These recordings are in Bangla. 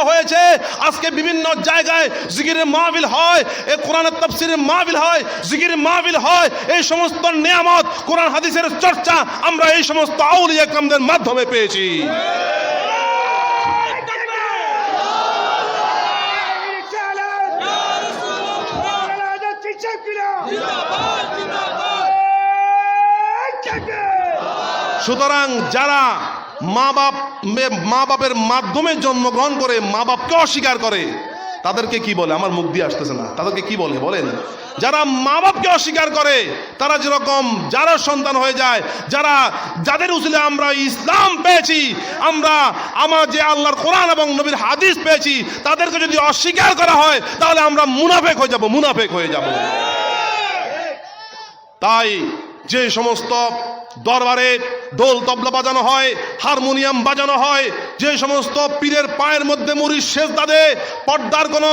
দেওয়া হয়েছে, আজকে বিভিন্ন জায়গায় জিকিরের মাহবিল হয়, এ কোরআনের তফসিরের মাহবিল হয় জিকিরের মাহবিল হয়, এই সমস্ত নিয়ামত, কোরআন হাদিসের চর্চা আমরা এই সমস্ত আউলিয়া কামদের মাধ্যমে পেয়েছি। সুতরাং যারা মা বাপ মে- বাপের মাধ্যমে জন্মগ্রহণ করে মা বাপকে অস্বীকার করে। তাদেরকে কি বলে? আমার মুখ দিয়ে আসতেছে না। তাদেরকে কি বলে? বলেন। যারা মা বাপকে অস্বীকার করে, তারা যেরকম যারা সন্তান হয়ে যায়, যারা, যাদের উচিলে আমরা ইসলাম পেয়েছি, আমরা, আমার যে আল্লাহর কোরআন এবং নবীর হাদিস পেয়েছি, তাদেরকে যদি অস্বীকার করা হয়, তাহলে আমরা মুনাফেক হয়ে যাব, মুনাফেক হয়ে যাব। তাই যে সমস্ত দরবারে দোল তবলা বাজানো হয়, হারমোনিয়াম বাজানো হয়, যে সমস্ত পীরের পায়ের মধ্যে মুড়ির শেষ দাদে পর্দার কোনো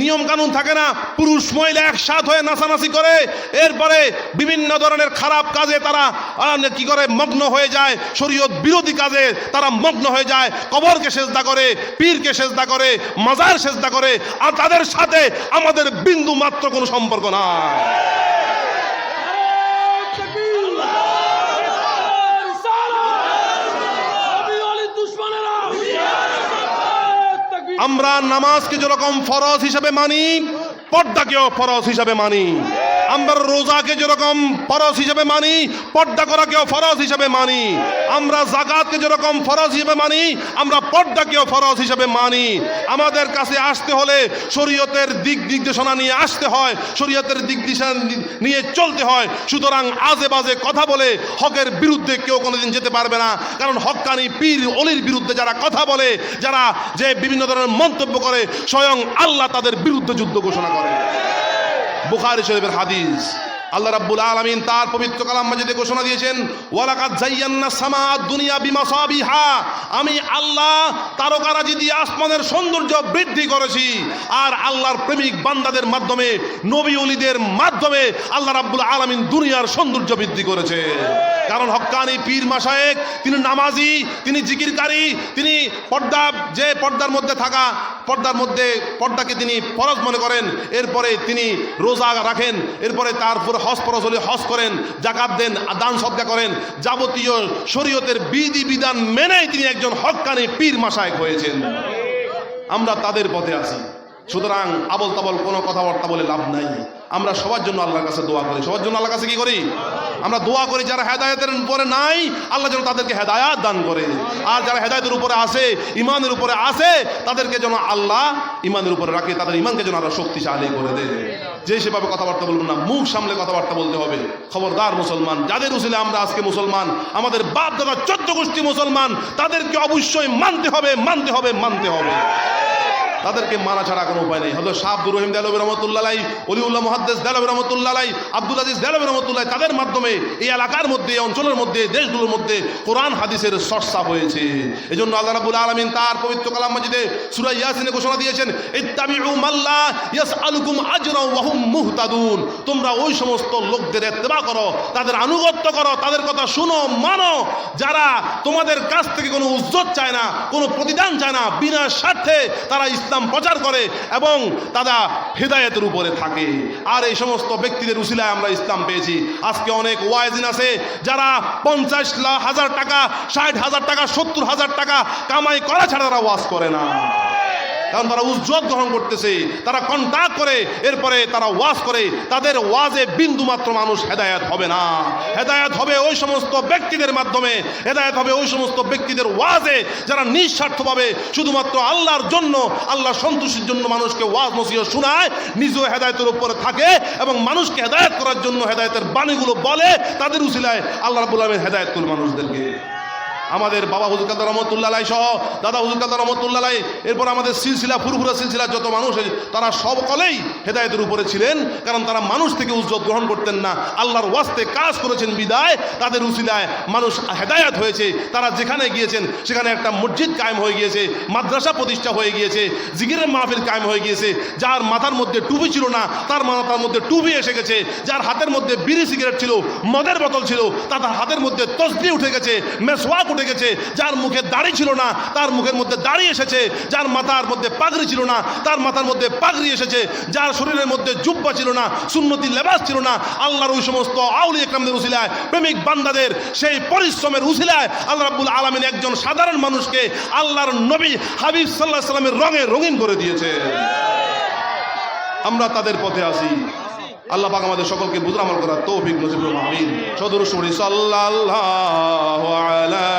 নিয়ম কানুন থাকে না, পুরুষ মহিলা একসাথ হয়ে নাচানাচি করে, এরপরে বিভিন্ন ধরনের খারাপ কাজে তারা কি করে, মগ্ন হয়ে যায়, শরীয়ত বিরোধী কাজে তারা মগ্ন হয়ে যায়, কবরকে সেজদা করে, পীরকে সেজদা করে, মাজার সেজদা করে, আর তাদের সাথে আমাদের বিন্দু মাত্র কোনো সম্পর্ক নাই। আমরা নামাজকে যেরকম ফরজ হিসাবে মানি পর্দাকেও ফরজ হিসাবে মানি। আমরা রোজাকে যেরকম ফরজ হিসাবে মানি, পর্দা করাকেও ফরজ হিসাবে মানি। আমরা জাকাতকে যেরকম ফরজ হিসেবে মানি, আমরা পর্দাকেও ফরজ হিসাবে মানি। আমাদের কাছে আসতে হলে শরীয়তের দিক নির্দেশনা নিয়ে আসতে হয়, শরীয়তের দিক দিশা নিয়ে চলতে হয়। সুতরাং আজে বাজে কথা বলে হকের বিরুদ্ধে কেউ কোনোদিন যেতে পারবে না। কারণ হক্কানি পীর অলির বিরুদ্ধে যারা কথা বলে, যারা যে বিভিন্ন ধরনের মন্তব্য করে, স্বয়ং আল্লাহ তাদের বিরুদ্ধে যুদ্ধ ঘোষণা করে। বুখারী শরীফের হাদিস। আল্লাহ রাব্বুল আলামিন তার পবিত্র কালাম মাজিদে ঘোষণা দিয়েছেন, ওয়ালাকাদ জাইয়ান্না সামা দুনিয়া বিমাসাবিহা। আমি আল্লাহ তারকারাজি দিয়ে আসমানের সৌন্দর্য বৃদ্ধি করেছি, আর আল্লাহর প্রেমিক বান্দাদের মাধ্যমে, নবী ওলিদের মাধ্যমে আল্লাহ রাব্বুল আলামিন দুনিয়ার সৌন্দর্য বৃদ্ধি করেছে। কারণ হক্কানি পীর মাসায়েক তিনি নামাজি, তিনি জিকিরকারী, তিনি পর্দা, যে পর্দার মধ্যে থাকা, পর্দার মধ্যে পর্দাকে তিনি ফরজ মনে করেন, এরপরে তিনি রোজা রাখেন, এরপরে তারপরে হজ ফরজ হলে হজ করেন, জাকাত দেন, দান সদ্গা করেন, যাবতীয় শরীয়তের বিধি বিধান মেনেই তিনি একজন হক্কানি পীর মাসায়েক হয়েছেন। আমরা তাদের পথে আছি। সুতরাং আবল তাবল কোনো কথাবার্তা বলে লাভ নাই। আমরা সবার জন্য আল্লাহর কাছে দোয়া করি। সবার জন্য আল্লাহর কাছে কি করি? আমরা দোয়া করি যারা হেদায়তের উপরে নাই, আল্লাহ যেন তাদেরকে হেদায়াত দান করে। আর যারা হেদায়তের উপরে আসে ইমানের উপরে আসে তাদেরকে যেন আল্লাহ ইমানের উপরে রাখে, তাদের ইমানকে যেন আরও শক্তিশালী করে দেয়। যে সেভাবে কথাবার্তা বলব না, মুখ সামলে কথাবার্তা বলতে হবে। খবরদার মুসলমান, যাদের উচিলে আমরা আজকে মুসলমান, আমাদের বাপ দাদা চোদ্দ গোষ্ঠী মুসলমান, তাদেরকে অবশ্যই মানতে হবে মানতে হবে মানতে হবে। তাদেরকে মানা ছাড়া কোনো উপায় নেই। হয়তো শাহ আব্দুর রহিম দেলবী রহমতুল্লাহ অলিউল্লাহ মহাদ্দেস দেলবী রহমতুল্লাহ আব্দুল আজিজ দেলবী রহমতুল্লাহ তাদের মাধ্যমে এই এলাকার মধ্যে, এই অঞ্চলের মধ্যে দেশগুলোর মধ্যে কোরআন, হাদিসের চর্চা হয়েছে। এই জন্য আল্লাহ রাবুল আলমিন তার পবিত্র কালাম মাজিদে সুরা ইয়াসিনে ঘোষণা দিয়েছেন, ইত্তাবিউ মাল্লা ইয়াসআলুকুম আজরাও ওয়া হুম মুহতাদুন। তোমরা ওই সমস্ত লোকদের ইত্তেবা করো, তাদের আনুগত্য করো, তাদের কথা শুনো, মানো। যারা তোমাদের কাছ থেকে কোনো উজ্জত চায় না, কোনো প্রতিদান চায় না, বিনা স্বার্থে তারা ইসলাম প্রচার করে এবং তারা হেদায়েতের উপরে থাকে। আর এই সমস্ত ব্যক্তিদের উসিলায় আমরা ইসলাম পেয়েছি। আজকে অনেক ওয়াইজিন আছে যারা পঞ্চাশ হাজার টাকা, ষাট হাজার টাকা, সত্তর হাজার টাকা কামাই করা ছাড়া তারা ওয়াজ করে না। কারণ তারা উজ্জ্বল গ্রহণ করতেছে। তারা কন্ট্যাক্ট করে, এরপরে তারা ওয়াজ করে। তাদের ওয়াজে বিন্দু মাত্র মানুষ হেদায়াত হবে না। হেদায়াত হবে ওই সমস্ত ব্যক্তিদের মাধ্যমে। হেদায়াত হবে ওই সমস্ত ব্যক্তিদের ওয়াজে যারা নিঃস্বার্থভাবে শুধুমাত্র আল্লাহর জন্য, আল্লাহর সন্তুষ্টির জন্য মানুষকে ওয়াজ নসিহ শোনায়, নিজেও হেদায়তের উপরে থাকে এবং মানুষকে হেদায়ত করার জন্য হেদায়তের বাণীগুলো বলে, তাদের উসিলায় আল্লাহ রাবুল আলমের হেদায়ত করল মানুষদেরকে। আমাদের বাবা হুজুর কাদা রহমতুল্লাহ সহ, দাদা হুজুর কাদা রহমতুল্লাহ এরপর আমাদের সিলসিলা, ফুরফুরা সিলসিলা যত মানুষ তারা সকলেই হেদায়তের উপরে ছিলেন, কারণ তারা মানুষ থেকে উজ্জ্বল গ্রহণ করতেন না। আল্লাহর ওয়াস্তে কাজ করেছেন বিদায়, তাদের উসিলায় মানুষ হেদায়াত হয়েছে। তারা যেখানে গিয়েছেন, সেখানে একটা মসজিদ কায়েম হয়ে গিয়েছে, মাদ্রাসা প্রতিষ্ঠা হয়ে গিয়েছে জিগিরের মাহফিল কায়েম হয়ে গিয়েছে, যার মাথার মধ্যে টুপি ছিল না, তার মাথার মধ্যে টুপি এসে গেছে, যার হাতের মধ্যে বিড়ি সিগারেট ছিল, মদের বোতল ছিল তার হাতের মধ্যে তসবি উঠে গেছে, মেসওয়াক উঠে গেছে, যার মুখে দাড়ি ছিল না, তার মুখের মধ্যে দাড়ি এসেছে, যার মাথার মধ্যে পাগড়ি ছিল না, তার মাথার মধ্যে পাগড়ি এসেছে, যার শরীরের মধ্যে জুব্বা ছিল না, সুন্নতি লেবাস ছিল না, আল্লাহর ওই সমস্ত আউলি একরামদের উসিলায়, প্রেমিক বান্দাদের সেই পরিশ্রমের উসিলায় আল্লাহ রাব্বুল আলামিন একজন সাধারণ মানুষকে আল্লাহর নবী হাবিব সাল্লাহ সাল্লামের রঙে রঙিন করে দিয়েছে। আমরা তাদের পথে আসি। আল্লাহ পাক আমাদের সকলকে বুঝ আমল করার তৌফিক নসিব করুন। আমিন সদর সুরি সাল্লাল্লাহু আলা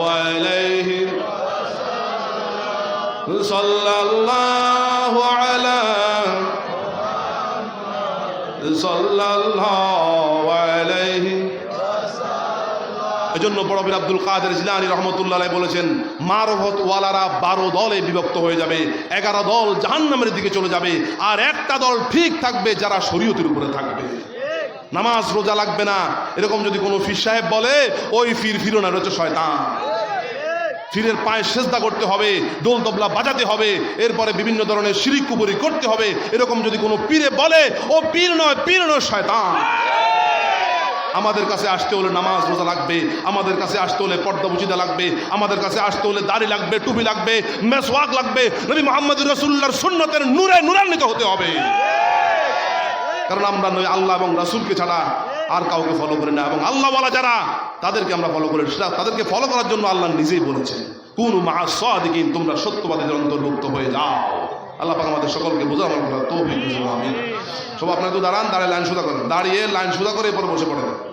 وعليه صلى الله على صلى الله عليه এজন্য বড় বীর আব্দুল কাদের জিলানি রহমতুল্লাহ বলেছেন, মারফত ওয়ালারা বারো দলে বিভক্ত হয়ে যাবে, এগারো দল জাহান্নামের দিকে চলে যাবে, আর একটা দল ঠিক থাকবে যারা শরীয়তের উপরে থাকবে। নামাজ রোজা লাগবে না। এরকম যদি কোনো ফির সাহেব বলে, ওই ফির ফিরো না, এটা হচ্ছে শয়তান। ফিরের পায়ে সেজদা করতে হবে, দোল তবলা বাজাতে হবে, এরপরে বিভিন্ন ধরনের শিরিক কুবরি করতে হবে। এরকম যদি কোনো পীরে বলে, ও পীর নয় পীর নয়, শয়তান। আমাদের কাছে আসতে হলে নামাজ রোজা লাগবে, আমাদের কাছে আসতে হলে পর্দা বুঝিদা লাগবে, আমাদের কাছে আসতে হলে দাড়ি লাগবে, টুপি লাগবে, মেসওয়াক লাগবে, নবী মোহাম্মদ রসুল্লাহর সুন্নতের নূরে নূরান্বিত হতে হবে। কারণ আমরা নই আল্লাহ এবং রাসূলকে ছাড়া আর কাউকে ফলো করি না। এবং আল্লাহওয়ালা যারা, তাদেরকে আমরা ফলো করি সেটা তাদেরকে ফলো করার জন্য আল্লাহ নিজেই বলেছেন, কোন মহা সাদিকিন, তোমরা সত্যবাদীদের অন্তর্ভুক্ত হয়ে যাও। আল্লাহ আমাদের সকলকে বোঝা আমার তৌফিক দিয়েছেন আমিন। সব আপনারা তো দাঁড়ান, দাঁড়িয়ে লাইন সুদা করেন। দাঁড়িয়ে লাইন সুদা করে এরপর বসে পড়েন।